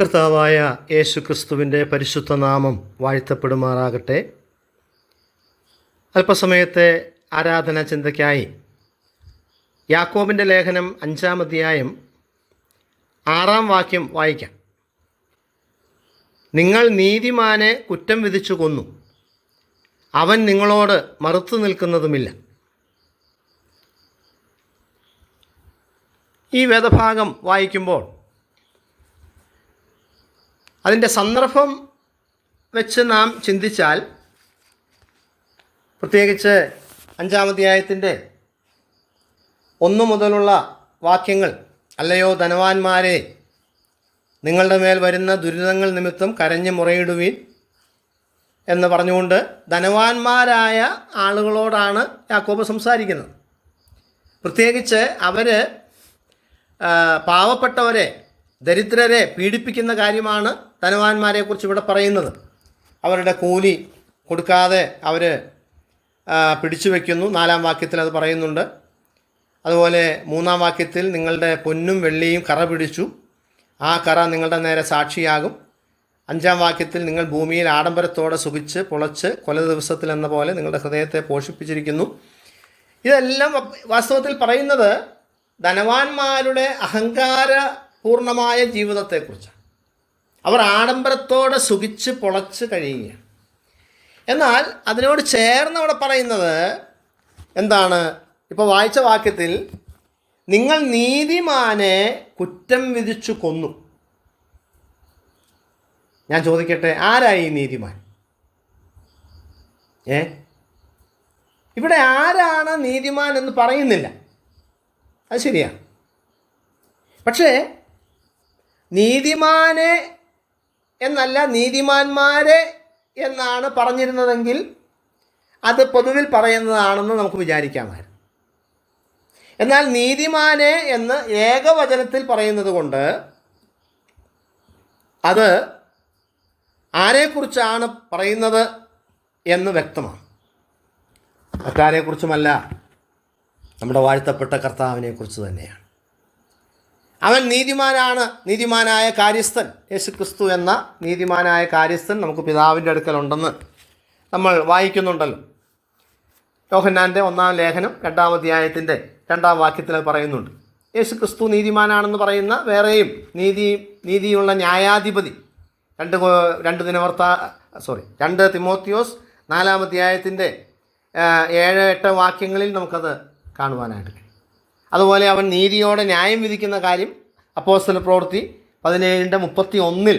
കർത്താവായ യേശു ക്രിസ്തുവിന്റെ പരിശുദ്ധ നാമം വാഴ്ത്തപ്പെടുമാറാകട്ടെ. അല്പസമയത്തെ ആരാധന ചിന്തയ്ക്കായി യാക്കോബിന്റെ ലേഖനം അഞ്ചാം അധ്യായം ആറാം വാക്യം വായിക്കാം. നിങ്ങൾ നീതിമാനെ കുറ്റം വിധിച്ചു കൊന്നു. അവൻ നിങ്ങളോട് മറുത്തു നിൽക്കുന്നതുമില്ല. ഈ വേദഭാഗം വായിക്കുമ്പോൾ അതിന്റെ സന്ദർഭം വെച്ച് നാം ചിന്തിച്ചാൽ പ്രത്യേകിച്ച് അഞ്ചാമധ്യായത്തിന്റെ ഒന്നു മുതലുള്ള വാക്യങ്ങൾ അല്ലയോ ധനവാന്മാരെ നിങ്ങളുടെ മേൽ വരുന്ന ദുരിതങ്ങൾ നിമിത്തം കരഞ്ഞ് മുറയിടുവീൻ എന്ന് പറഞ്ഞുകൊണ്ട് ധനവാന്മാരായ ആളുകളോടാണ് യാക്കോബ് സംസാരിക്കുന്നത്. പ്രത്യേകിച്ച് അവർ പാവപ്പെട്ടവരെ ദരിദ്രരെ പീഡിപ്പിക്കുന്ന കാര്യമാണ് ധനവാന്മാരെക്കുറിച്ച് ഇവിടെ പറയുന്നത്. അവരുടെ കൂലി കൊടുക്കാതെ അവർ പിടിച്ചു വയ്ക്കുന്നു നാലാം വാക്യത്തിൽ അത് പറയുന്നുണ്ട്. അതുപോലെ മൂന്നാം വാക്യത്തിൽ നിങ്ങളുടെ പൊന്നും വെള്ളിയും കറ പിടിച്ചു. ആ കറ നിങ്ങളുടെ നേരെ സാക്ഷിയാകും. അഞ്ചാം വാക്യത്തിൽ നിങ്ങൾ ഭൂമിയിൽ ആഡംബരത്തോടെ സുഖിച്ച് പൊളച്ച് കൊല ദിവസത്തിൽ എന്ന പോലെ നിങ്ങളുടെ ഹൃദയത്തെ പോഷിപ്പിച്ചിരിക്കുന്നു. ഇതെല്ലാം വാസ്തവത്തിൽ പറയുന്നത് ധനവാന്മാരുടെ അഹങ്കാരപൂർണമായ ജീവിതത്തെക്കുറിച്ചാണ്. അവർ ആഡംബരത്തോടെ സുഖിച്ച് പൊളച്ച് കഴിയുകയാണ് എന്നാൽ അതിനോട് ചേർന്ന് അവിടെ പറയുന്നത് എന്താണ്? ഇപ്പോൾ വായിച്ച വാക്യത്തിൽ നിങ്ങൾ നീതിമാനെ കുറ്റം വിധിച്ചു കൊന്നു. ഞാൻ ചോദിക്കട്ടെ ആരായി നീതിമാൻ? ഏ? ഇവിടെ ആരാണ് നീതിമാൻ എന്ന് പറയുന്നില്ല. അത് ശരിയാണ് പക്ഷേ നീതിമാനെ എന്നല്ല നീതിമാന്മാരെ എന്നാണ് പറഞ്ഞിരുന്നതെങ്കിൽ അത് പൊതുവിൽ പറയുന്നതാണെന്ന് നമുക്ക് വിചാരിക്കാമായിരുന്നു. എന്നാൽ നീതിമാനെ എന്ന് ഏകവചനത്തിൽ പറയുന്നത് കൊണ്ട് അത് ആരെക്കുറിച്ചാണ് പറയുന്നത് എന്ന് വ്യക്തമാണ്. മറ്റാരെക്കുറിച്ചുമല്ല. നമ്മുടെ വാഴ്ത്തപ്പെട്ട കർത്താവിനെക്കുറിച്ച് തന്നെയാണ്. അവൻ നീതിമാനാണ് നീതിമാനായ കാര്യസ്ഥൻ. യേശു ക്രിസ്തു എന്ന നീതിമാനായ കാര്യസ്ഥൻ നമുക്ക് പിതാവിന്റെ അടുക്കലുണ്ടെന്ന് നമ്മൾ വായിക്കുന്നുണ്ടല്ലോ. യോഹന്നാന്റെ ഒന്നാം ലേഖനം രണ്ടാം അധ്യായത്തിന്റെ രണ്ടാം വാക്യത്തിൽ പറയുന്നുണ്ട്. യേശു ക്രിസ്തു നീതിമാനാണെന്ന് പറയുന്ന വേറെയും നീതി നീതിയുള്ള ന്യായാധിപതി. രണ്ട് രണ്ട് ദിനവർത്ത സോറി രണ്ട് തിമോത്തിയോസ് നാലാം അധ്യായത്തിന്റെ ഏഴ് എട്ട് വാക്യങ്ങളിൽ നമുക്കത് കാണുവാനായിട്ട് അതുപോലെ അവൻ നീതിയോടെ ന്യായം വിധിക്കുന്ന കാര്യം അപ്പോസ്തല പ്രവൃത്തി പതിനേഴിന്റെ മുപ്പത്തി ഒന്നിൽ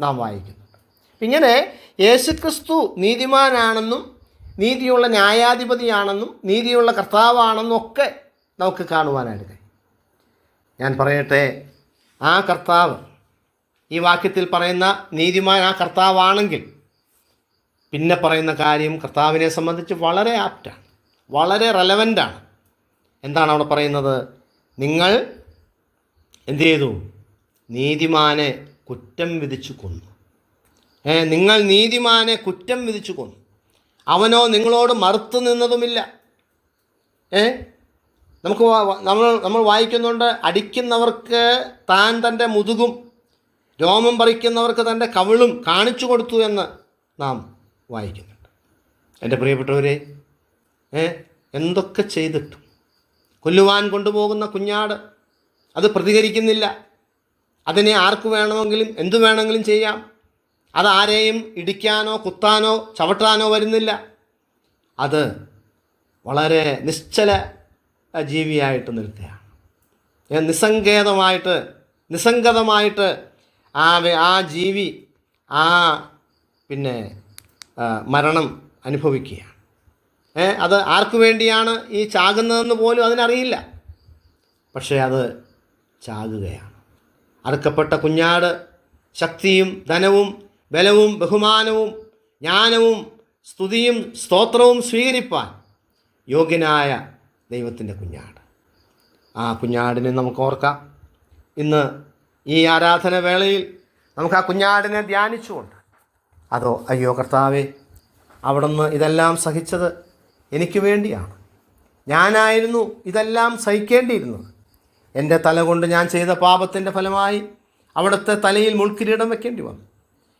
നാം വായിക്കുന്നുണ്ട് ഇങ്ങനെ യേശുക്രിസ്തു നീതിമാനാണെന്നും നീതിയുള്ള ന്യായാധിപതിയാണെന്നും നീതിയുള്ള കർത്താവാണെന്നും ഒക്കെ നമുക്ക് കാണുവാനായിട്ട് ഞാൻ പറയട്ടെ ആ കർത്താവ് ഈ വാക്യത്തിൽ പറയുന്ന നീതിമാൻ ആ കർത്താവാണെങ്കിൽ പിന്നെ പറയുന്ന കാര്യം കർത്താവിനെ സംബന്ധിച്ച് വളരെ ആപ്റ്റാണ് വളരെ റെലവന്റാണ് എന്താണ് അവിടെ പറയുന്നത്? നിങ്ങൾ എന്തു ചെയ്തു? നീതിമാനെ കുറ്റം വിധിച്ചു കൊന്നു. നിങ്ങൾ നീതിമാനെ കുറ്റം വിധിച്ചു കൊന്നു. അവനോ നിങ്ങളോട് മറുത്തു നിന്നതുമില്ല. ഏ നമുക്ക് നമ്മൾ നമ്മൾ വായിക്കുന്നുണ്ട് അടിക്കുന്നവർക്ക് താൻ തന്റെ മുതുകും രോമം പറിക്കുന്നവർക്ക് തന്റെ കവിളും കാണിച്ചു കൊടുത്തു എന്ന് നാം വായിക്കുന്നുണ്ട്. എന്റെ പ്രിയപ്പെട്ടവരെ എന്തൊക്കെ ചെയ്തിട്ടും കൊല്ലുവാൻ കൊണ്ടുപോകുന്ന കുഞ്ഞാട് അത് പ്രതികരിക്കുന്നില്ല. അതിനെ ആർക്ക് വേണമെങ്കിലും എന്തു വേണമെങ്കിലും ചെയ്യാം. അതാരെയും ഇടിക്കാനോ കുത്താനോ ചവിട്ടാനോ വരുന്നില്ല. അത് വളരെ നിശ്ചല ജീവിയായിട്ട് നിൽക്കുകയാണ്. നിസ്സങ്കേതമായിട്ട് നിസ്സംഗതമായിട്ട് ആ ആ ജീവി ആ പിന്നെ മരണം അനുഭവിക്കുകയാണ്. അത് ആർക്കു വേണ്ടിയാണ് ഈ ചാകുന്നതെന്ന് പോലും അതിനറിയില്ല. പക്ഷേ അത് ചാകുകയാണ്. അറുക്കപ്പെട്ട കുഞ്ഞാട് ശക്തിയും ധനവും ബലവും ബഹുമാനവും ജ്ഞാനവും സ്തുതിയും സ്തോത്രവും സ്വീകരിപ്പാൻ യോഗ്യനായ ദൈവത്തിന്റെ കുഞ്ഞാട്. ആ കുഞ്ഞാടിനെ നമുക്ക് ഓർക്കാം. ഇന്ന് ഈ ആരാധന വേളയിൽ നമുക്ക് ആ കുഞ്ഞാടിനെ ധ്യാനിച്ചുകൊണ്ട്. അതോ അയ്യോ കർത്താവേ അവിടുന്ന് ഇതെല്ലാം സഹിച്ചത് എനിക്ക് വേണ്ടിയാണ്. ഞാനായിരുന്നു ഇതെല്ലാം സഹിക്കേണ്ടിയിരുന്നത്. എന്റെ തല കൊണ്ട് ഞാൻ ചെയ്ത പാപത്തിന്റെ ഫലമായി അവിടുത്തെ തലയിൽ മുൾക്കിരീടം വെക്കേണ്ടി വന്നു.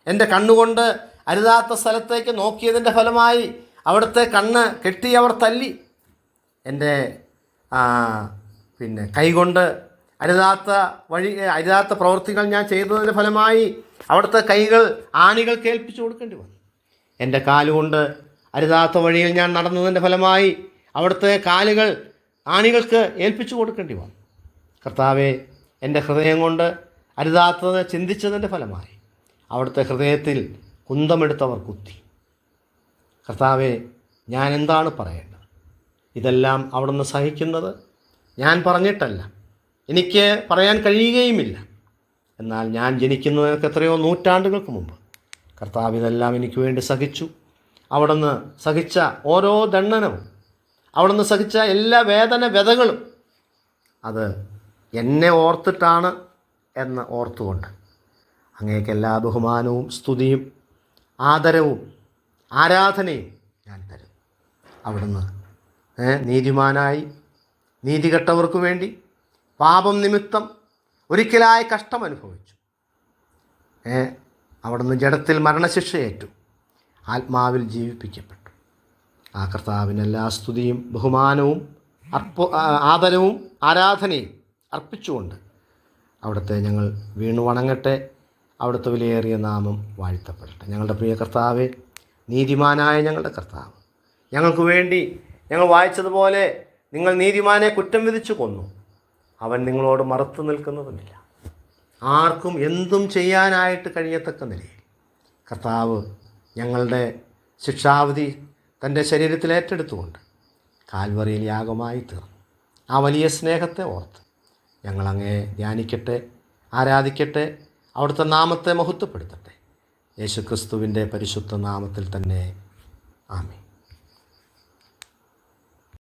എന്റെ കണ്ണുകൊണ്ട് അരുതാത്ത സ്ഥലത്തേക്ക് നോക്കിയതിന്റെ ഫലമായി അവിടുത്തെ കണ്ണ് കെട്ടി അവർ തല്ലി. എന്റെ പിന്നെ കൈകൊണ്ട് അരുതാത്ത വഴി അരുതാത്ത പ്രവൃത്തികൾ ഞാൻ ചെയ്തതിന്റെ ഫലമായി അവിടുത്തെ കൈകൾ ആണികൾ കേൾപ്പിച്ചു കൊടുക്കേണ്ടി വന്നു. എന്റെ കാലുകൊണ്ട് അരുതാത്ത വഴിയിൽ ഞാൻ നടന്നതിന്റെ ഫലമായി അവിടുത്തെ കാലുകൾ ആണികൾക്ക് ഏൽപ്പിച്ചു കൊടുക്കേണ്ടി വന്നു. കർത്താവെ എന്റെ ഹൃദയം കൊണ്ട് അരുതാത്തത് ചിന്തിച്ചതിന്റെ ഫലമായി അവിടുത്തെ ഹൃദയത്തിൽ കുന്തമെടുത്തവർ കുത്തി. കർത്താവെ ഞാൻ എന്താണ് പറയേണ്ടത്? ഇതെല്ലാം അവിടുന്ന് സഹിക്കുന്നത് ഞാൻ പറഞ്ഞിട്ടല്ല. എനിക്ക് പറയാൻ കഴിയുകയുമില്ല. എന്നാൽ ഞാൻ ജനിക്കുന്നതിനൊക്കെ എത്രയോ നൂറ്റാണ്ടുകൾക്ക് മുമ്പ് കർത്താവ് ഇതെല്ലാം എനിക്ക് വേണ്ടി സഹിച്ചു. അവിടുന്ന് സഹിച്ച ഓരോ ദണ്ഡനവും അവിടുന്ന് സഹിച്ച എല്ലാ വേദന വ്യതകളും അത് എന്നെ ഓർത്തിട്ടാണ് എന്ന് ഓർത്തുകൊണ്ട് അങ്ങേക്ക് എല്ലാ ബഹുമാനവും സ്തുതിയും ആദരവും ആരാധനയും ഞാൻ തരും. അവിടുന്ന് നീതിമാനായി നീതികെട്ടവർക്ക് വേണ്ടി പാപം നിമിത്തം ഒരിക്കലായ കഷ്ടം അനുഭവിച്ചു അവിടുന്ന് ജഡത്തിൽ മരണശിക്ഷയേറ്റു. ആത്മാവിൽ ജീവിപ്പിക്കപ്പെട്ടു. ആ കർത്താവിന് എല്ലാ സ്തുതിയും ബഹുമാനവും അർപ്പ ആദരവും ആരാധനയും അർപ്പിച്ചുകൊണ്ട് അവിടുത്തെ ഞങ്ങൾ വീണു വണങ്ങട്ടെ. അവിടുത്തെ വിലയേറിയ നാമം വാഴ്ത്തപ്പെടട്ടെ. ഞങ്ങളുടെ പ്രിയ കർത്താവെ നീതിമാനായ ഞങ്ങളുടെ കർത്താവ് ഞങ്ങൾക്ക് വേണ്ടി ഞങ്ങൾ വായിച്ചതുപോലെ നിങ്ങൾ നീതിമാനെ കുറ്റം വിധിച്ചു കൊന്നു. അവൻ നിങ്ങളോട് മറുത്തു നിൽക്കുന്നതുമില്ല. ആർക്കും എന്തും ചെയ്യാനായിട്ട് കഴിയത്തക്ക നിലയിൽ കർത്താവ് ഞങ്ങളുടെ ശിക്ഷാവധി തന്റെ ശരീരത്തിൽ ഏറ്റെടുത്തുകൊണ്ട് കാൽവറിയിൽ യാഗമായി തീർന്നു. ആ വലിയ സ്നേഹത്തെ ഓർത്ത് ഞങ്ങളങ്ങേ ധ്യാനിക്കട്ടെ ആരാധിക്കട്ടെ അവിടുത്തെ നാമത്തെ മഹത്വപ്പെടുത്തട്ടെ. യേശുക്രിസ്തുവിന്റെ പരിശുദ്ധ നാമത്തിൽ തന്നെ. ആമേ